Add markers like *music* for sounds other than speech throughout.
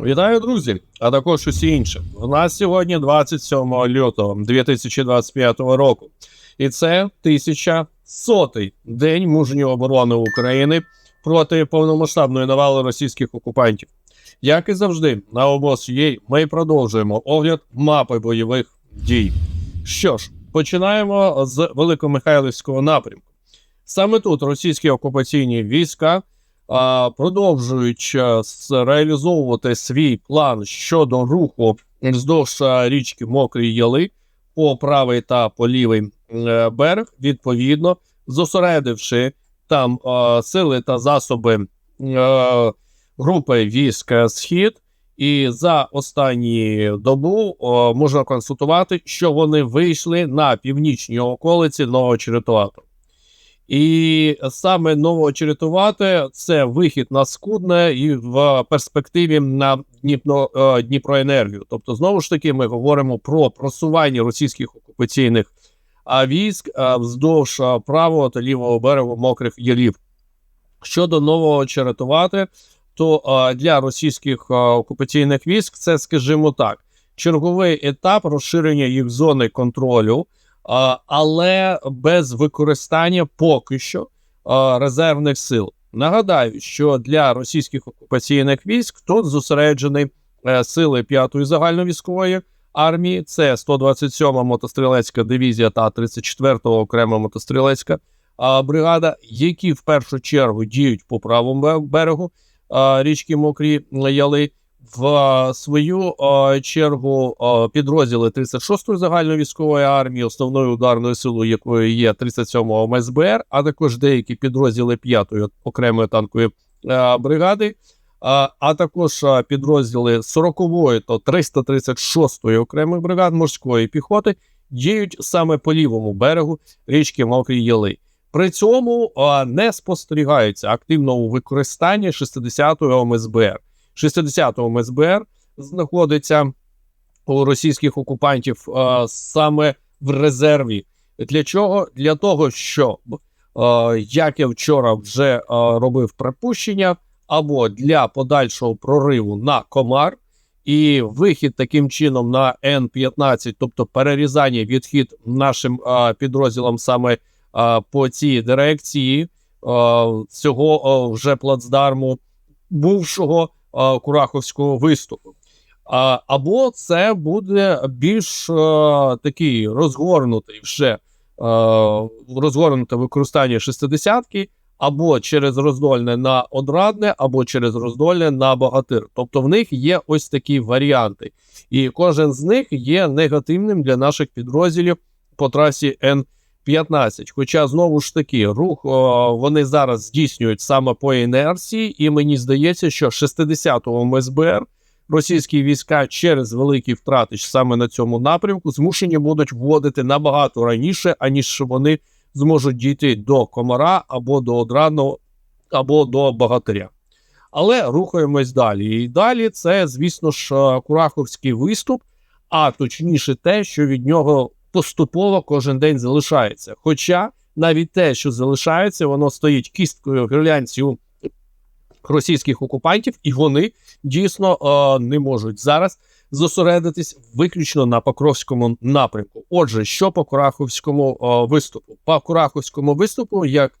Вітаю, друзі! А також усі інші. У нас сьогодні 27 лютого 2025 року, і це 1100-й день мужньої оборони України проти повномасштабної навали російських окупантів. Як і завжди, на обоз їй ми продовжуємо огляд мапи бойових дій. Що ж, починаємо з Великомихайлівського напрямку. Саме тут російські окупаційні війська а, продовжують е, реалізовувати свій план щодо руху вздовж е, річки Мокрі Яли по правий та по лівий е, берег, відповідно, зосередивши там сили та засоби групи військ Схід. І за останні добу о, можна констатувати, що вони вийшли на північні околиці Новочеретувату. І саме Новочеретувати це вихід на Скудне і в перспективі на Дніпро, е, Дніпроенергію. Тобто, знову ж таки, ми говоримо про просування російських окупаційних військ вздовж правого та лівого берегу мокрих ялів. Щодо Новочеретувати, то для російських окупаційних військ це, скажімо так, черговий етап розширення їх зони контролю. Але без використання поки що резервних сил. Нагадаю, що для російських окупаційних військ тут зосереджені е, сили 5-ї загальновійськової армії, це 127-ма мотострілецька дивізія та 34-та окрема мотострілецька бригада, які в першу чергу діють по правому берегу річки Мокрі Яли. В свою а, чергу а, підрозділи 36-ї загальновійськової армії, основною ударною силою якої є 37-го МСБР, а також деякі підрозділи 5-ї окремої танкової бригади, а, також підрозділи 40-ї та 336-ї окремих бригад морської піхоти діють саме по лівому берегу річки Мокрі Яли. При цьому не спостерігається активного використання 60-ї МСБР. 60-го МСБР знаходиться у російських окупантів а, саме в резерві. Для чого? Для того, щоб, а, як я вчора вже а, робив припущення, або для подальшого прориву на комар, і вихід таким чином на Н-15, тобто перерізання відхід нашим а, підрозділам саме а, по цій дирекції а, цього а, вже плацдарму бувшого Кураховського виступу. Або це буде більш такий розгорнутий вже розгорнуте використання шестидесятки, або через роздольне на одрадне, або через роздольне на богатир. Тобто в них є ось такі варіанти, і кожен з них є негативним для наших підрозділів по трасі Н. 15. Хоча знову ж таки рух о, вони зараз здійснюють саме по інерції, і мені здається, що 60-го МСБР російські війська через великі втрати саме на цьому напрямку змушені будуть вводити набагато раніше, аніж вони зможуть дійти до комара або до одраного, або до богатиря. Але рухаємось далі. І далі це, звісно ж, е, Кураховський виступ, а точніше, те, що від нього поступово кожен день залишається. Хоча навіть те, що залишається, воно стоїть кісткою гірлянці російських окупантів, і вони дійсно е, не можуть зараз зосередитись виключно на Покровському напрямку. Отже, що по Кураховському е, виступу? По Кураховському виступу, як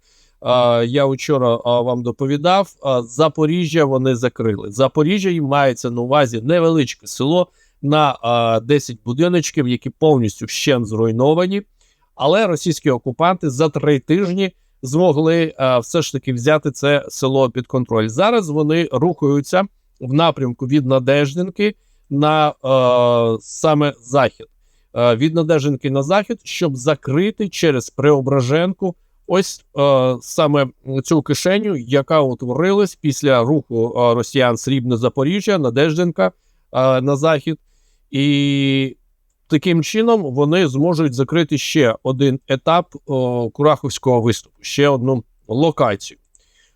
е, я вчора е, вам доповідав, е, Запоріжжя вони закрили. Запоріжжя їм мається на увазі невеличке село на а, 10 будиночків, які повністю вщен зруйновані. Але російські окупанти за три тижні змогли а, все ж таки взяти це село під контроль. Зараз вони рухаються в напрямку від Надеждинки на а, саме захід. А, від Надеждинки на захід, щоб закрити через Преображенку ось а, саме цю кишеню, яка утворилась після руху росіян Срібне Запоріжжя, Надеждинка а, на захід. І таким чином вони зможуть закрити ще один етап о, Кураховського виступу, ще одну локацію.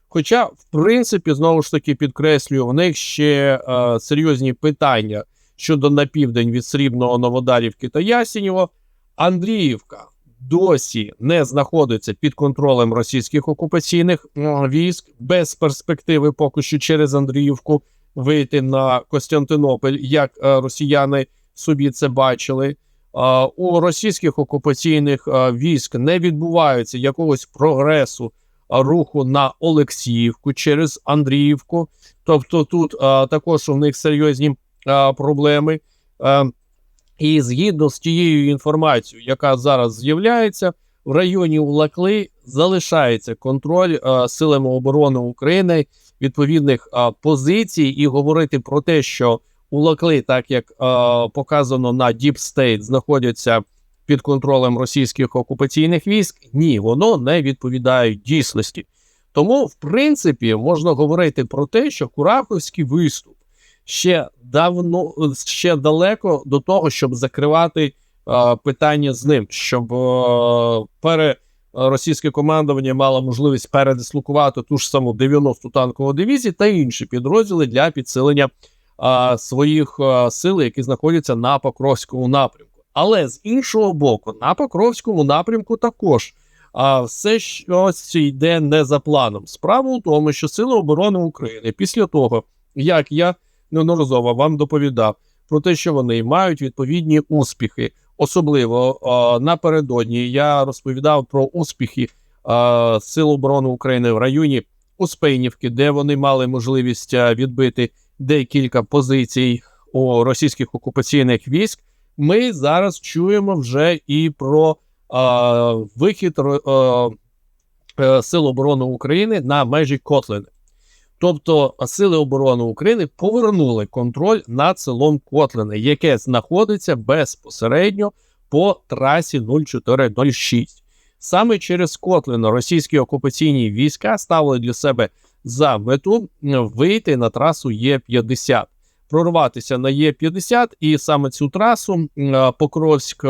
Хоча, в принципі, знову ж таки підкреслюю, в них ще е, серйозні питання щодо на південь від Срібного Новодарівки та Ясінєво. Андріївка досі не знаходиться під контролем російських окупаційних е, військ без перспективи поки що через Андріївку вийти на Костянтинополь, як е, росіяни собі це бачили. Е, у російських окупаційних е, військ не відбувається якогось прогресу руху на Олексіївку через Андріївку. Тобто тут також у них серйозні проблеми. І згідно з тією інформацією, яка зараз з'являється, в районі Улакли залишається контроль силами оборони України відповідних е, позицій, і говорити про те, що Улакли, так як е, показано на Deep State, знаходяться під контролем російських окупаційних військ, ні, воно не відповідає дійсності. Тому, в принципі, можна говорити про те, що Кураховський виступ ще давно ще далеко до того, щоб закривати е, питання з ним, щоб е, пере російське командування мало можливість передислокувати ту ж саму 90-ту танкову дивізію та інші підрозділи для підсилення е, своїх е, сил, які знаходяться на Покровському напрямку. Але з іншого боку, на Покровському напрямку також а все щось йде не за планом. Справа у тому, що Сили оборони України після того, як я неодноразово вам доповідав про те, що вони мають відповідні успіхи. Особливо а, напередодні я розповідав про успіхи а, Сил оборони України в районі Успейнівки, де вони мали можливість відбити декілька позицій у російських окупаційних військ. Ми зараз чуємо вже і про а, вихід а, а, Сил оборони України на межі Котлини. Тобто Сили оборони України повернули контроль над селом Котлини, яке знаходиться безпосередньо по трасі 0406. Саме через Котлину російські окупаційні війська ставили для себе за мету вийти на трасу Є50, прорватися на Є50, і саме цю трасу Покровськ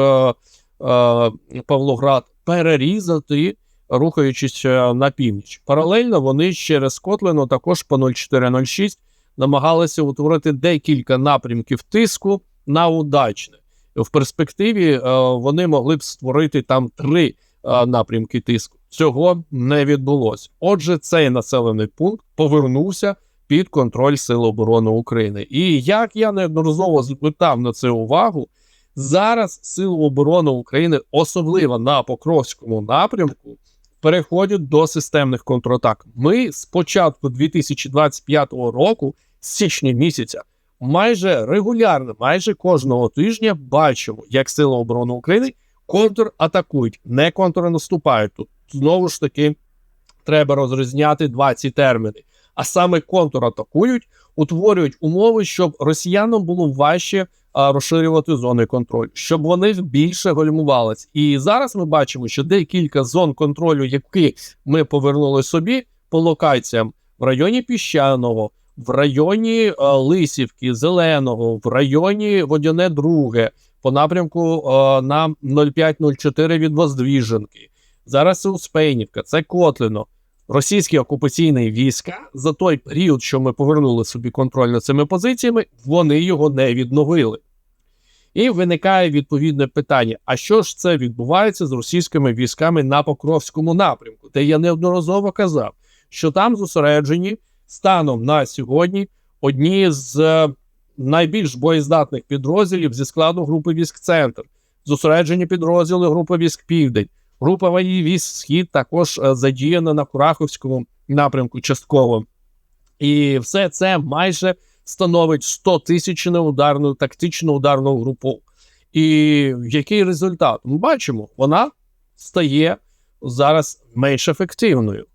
Павлоград перерізати рухаючись е, на північ. Паралельно вони через Котлину також по 0406 намагалися утворити декілька напрямків тиску на удачне. В перспективі е, вони могли б створити там три е, напрямки тиску. Цього не відбулося. Отже, цей населений пункт повернувся під контроль Сил оборони України. І як я неодноразово звертав на це увагу, зараз Сили оборони України, особливо на Покровському напрямку, переходять до системних контратак. Ми з початку 2025 року, з січня місяця, майже регулярно, майже кожного тижня бачимо, як Сили оборони України контратакують, не контрнаступають. Тут знову ж таки треба розрізняти два ці терміни. А саме контратакують, утворюють умови, щоб росіянам було важче розширювати зони контролю, щоб вони більше гальмувались. І зараз ми бачимо, що декілька зон контролю, які ми повернули собі по локаціям в районі піщаного, в районі а, Лисівки, Зеленого, в районі Водяне Друге, по напрямку а, на 0504 від Воздвіженки. Зараз це Успейнівка, це Котлино. Російські окупаційні війська за той період, що ми повернули собі контроль над цими позиціями, вони його не відновили. І виникає відповідне питання: а що ж це відбувається з російськими військами на Покровському напрямку? Де я неодноразово казав, що там зосереджені станом на сьогодні одні з е, найбільш боєздатних підрозділів зі складу групи військ Центр, зосереджені підрозділи групи військ Південь. Група військ Схід також е, задіяна на Кураховському напрямку частково. І все це майже становить 100 тисячну ударну тактичну ударну групу. І який результат? Ми бачимо, вона стає зараз менш ефективною.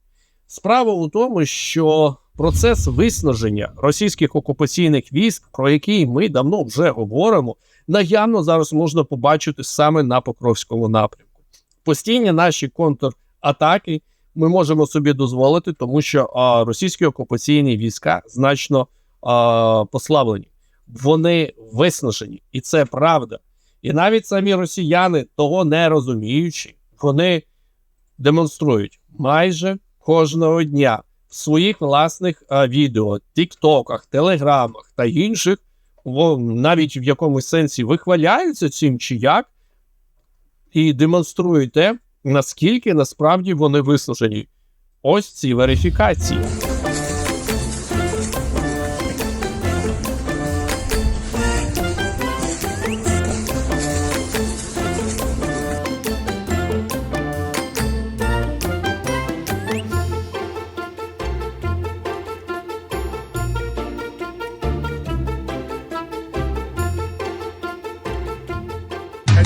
Справа у тому, що процес виснаження російських окупаційних військ, про який ми давно вже говоримо, наявно зараз можна побачити саме на Покровському напрямку постійні наші контратаки ми можемо собі дозволити, тому що а, російські окупаційні війська значно а, послаблені, вони виснажені, і це правда. І навіть самі росіяни, того не розуміючи, вони демонструють майже кожного дня в своїх власних а, відео, тіктоках, телеграмах та інших, навіть в якомусь сенсі вихваляються цим чи як, і демонструють те, наскільки насправді вони виснажені. Ось ці верифікації.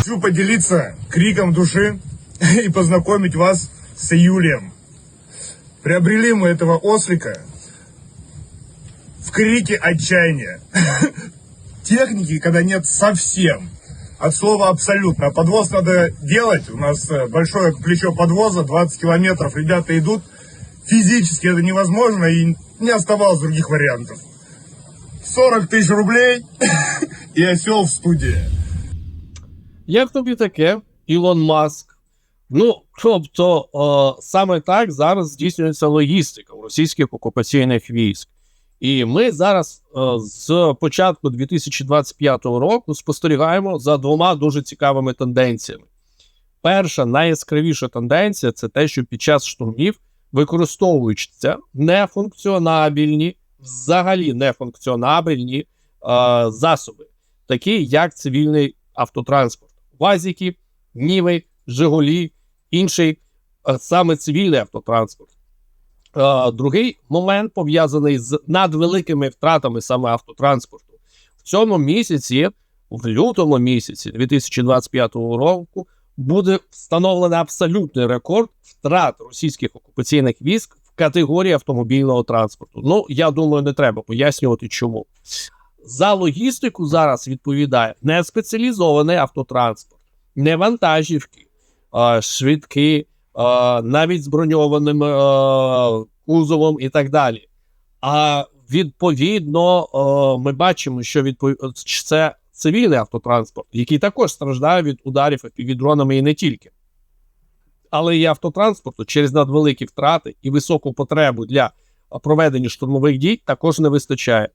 Хочу поделиться криком души *laughs* и познакомить вас с Юлием. Приобрели мы этого ослика в крике отчаяния. *laughs* Техники, когда нет совсем. От слова абсолютно. Подвоз надо делать. У нас э, большое плечо подвоза, 20 километров. Ребята идут. Физически это невозможно и не оставалось других вариантов. 40 тысяч рублей *laughs* и осел в студии. Як тобі таке, Ілон Маск? Ну, тобто, е, саме так зараз здійснюється логістика у російських окупаційних військ. І ми зараз е, з початку 2025 року спостерігаємо за двома дуже цікавими тенденціями. Перша найяскравіша тенденція це те, що під час штурмів використовуються нефункціонабільні, взагалі нефункціонабельні е, засоби, такі як цивільний автотранспорт, вазики, ніви, Жигулі, інший е, саме цивільний автотранспорт. Е, Другий момент пов'язаний з надвеликими втратами саме автотранспорту. В цьому місяці, в лютому місяці 2025 року, буде встановлений абсолютний рекорд втрат російських окупаційних військ в категорії автомобільного транспорту. Ну, я думаю, не треба пояснювати, чому. За логістику зараз відповідає не спеціалізований автотранспорт, не вантажівки, швидкі, навіть з броньованим кузовом і так далі. А відповідно, ми бачимо, що відпов... це цивільний автотранспорт, який також страждає від ударів від дронами і не тільки. Але і автотранспорту через надвеликі втрати і високу потребу для проведення штурмових дій також не вистачає.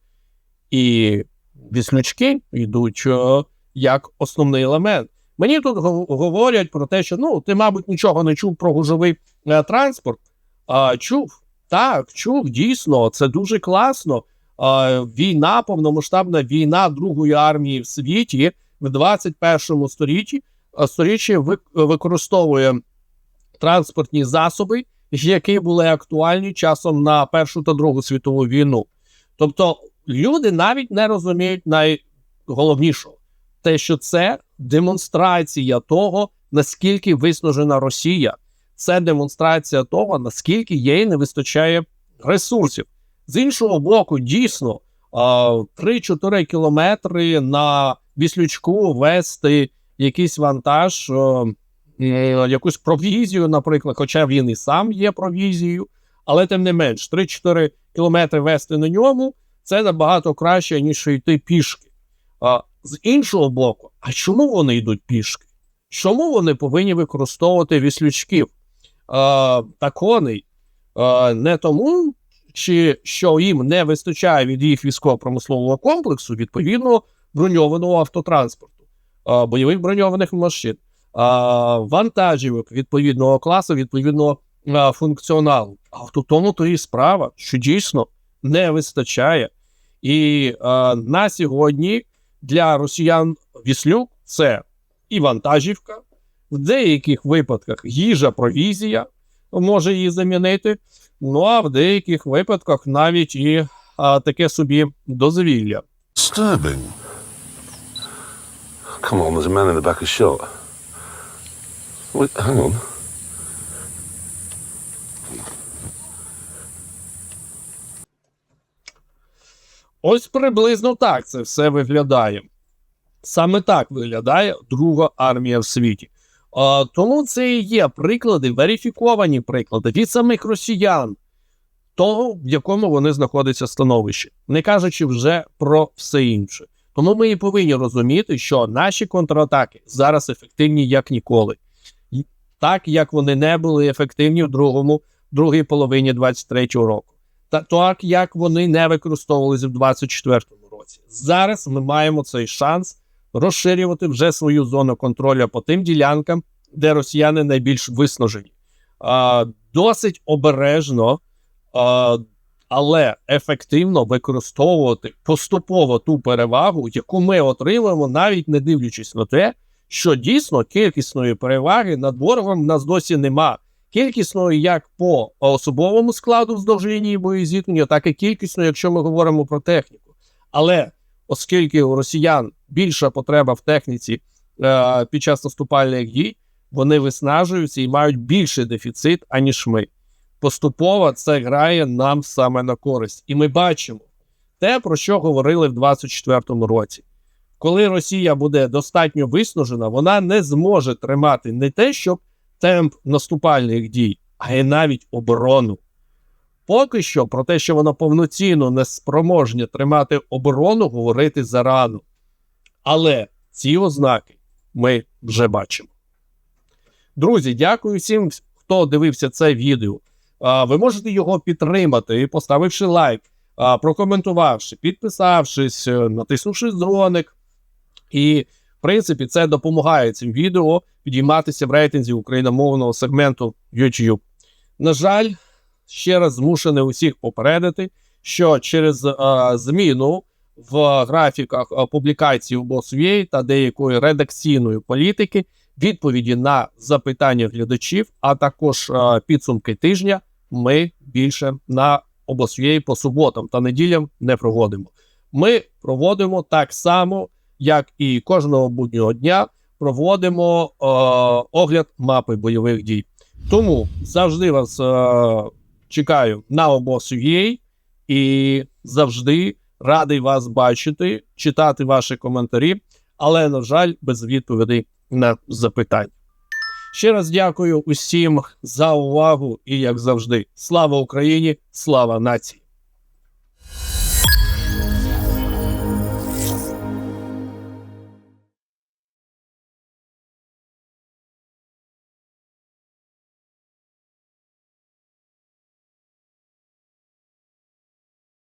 І віслючки йдуть е, як основний елемент. Мені тут гов- говорять про те, що ну ти, мабуть, нічого не чув про гужовий е, транспорт. А, чув, так, чув, дійсно, це дуже класно. А, війна, повномасштабна війна Другої армії в світі в 21 сторіччі, а, сторіччі використовує транспортні засоби, які були актуальні часом на Першу та Другу світову війну. Тобто люди навіть не розуміють найголовнішого, те, що це демонстрація того, наскільки виснажена Росія, це демонстрація того, наскільки їй не вистачає ресурсів. З іншого боку, дійсно, а, 3-4 кілометри на віслючку вести якийсь вантаж, якусь провізію, наприклад, хоча він і сам є провізією, але тим не менш, 3-4 кілометри вести на ньому це набагато краще, ніж йти пішки. А, з іншого боку, а чому вони йдуть пішки? Чому вони повинні використовувати віслючків а, та коней? А, не тому, чи що їм не вистачає від їх військово-промислового комплексу відповідно броньованого автотранспорту, а, бойових броньованих машин, а, вантажівок відповідного класу, відповідного а, функціоналу. А в тому то і справа, що дійсно не вистачає. І а, на сьогодні для росіян віслюк це і вантажівка, в деяких випадках їжа, провізія може її замінити. Ну а в деяких випадках навіть і а, таке собі дозвілля. Disturbing. Come on, there's a man in the back of shot. Wait, hang on. Ось приблизно так це все виглядає. Саме так виглядає Друга армія в світі. А, тому це і є приклади, верифіковані приклади від самих росіян, того, в якому вони знаходяться становищі, не кажучи вже про все інше. Тому ми і повинні розуміти, що наші контратаки зараз ефективні як ніколи, так як вони не були ефективні в другому, другій половині 23-го року, так як вони не використовувалися в 24-му році. Зараз ми маємо цей шанс розширювати вже свою зону контролю по тим ділянкам, де росіяни найбільш виснажені. А, досить обережно, а, але ефективно використовувати поступово ту перевагу, яку ми отримуємо, навіть не дивлячись на те, що дійсно кількісної переваги над ворогом в нас досі нема. Кількісної як по особовому складу вздовж лінії боєзіткнення, так і кількісно, якщо ми говоримо про техніку. Але оскільки у росіян більша потреба в техніці е, під час наступальних дій, вони виснажуються і мають більший дефіцит, аніж ми. Поступово це грає нам саме на користь. І ми бачимо те, про що говорили в 2024 році. Коли Росія буде достатньо виснажена, вона не зможе тримати не те, щоб темп наступальних дій, а й навіть оборону. Поки що про те, що вона повноцінно не спроможня тримати оборону, говорити зарано. Але ці ознаки ми вже бачимо. Друзі, дякую всім, хто дивився це відео. Ви можете його підтримати, поставивши лайк, прокоментувавши, підписавшись, е, натиснувши дзвоник. І, принципі, це допомагає цим відео підійматися в рейтинзі україномовного сегменту YouTube. На жаль, ще раз змушений усіх попередити, що через е, зміну в графіках е, публікацій у BossUA та деякої редакційної політики відповіді на запитання глядачів, а також е, підсумки тижня, ми більше на обосвєї по суботам та неділям не проводимо. Ми проводимо так само, як і кожного буднього дня, проводимо е, огляд мапи бойових дій. Тому завжди вас е, чекаю на обосвєй і завжди радий вас бачити, читати ваші коментарі, але, на жаль, без відповідей на запитання. Ще раз дякую усім за увагу і, як завжди, слава Україні, слава нації!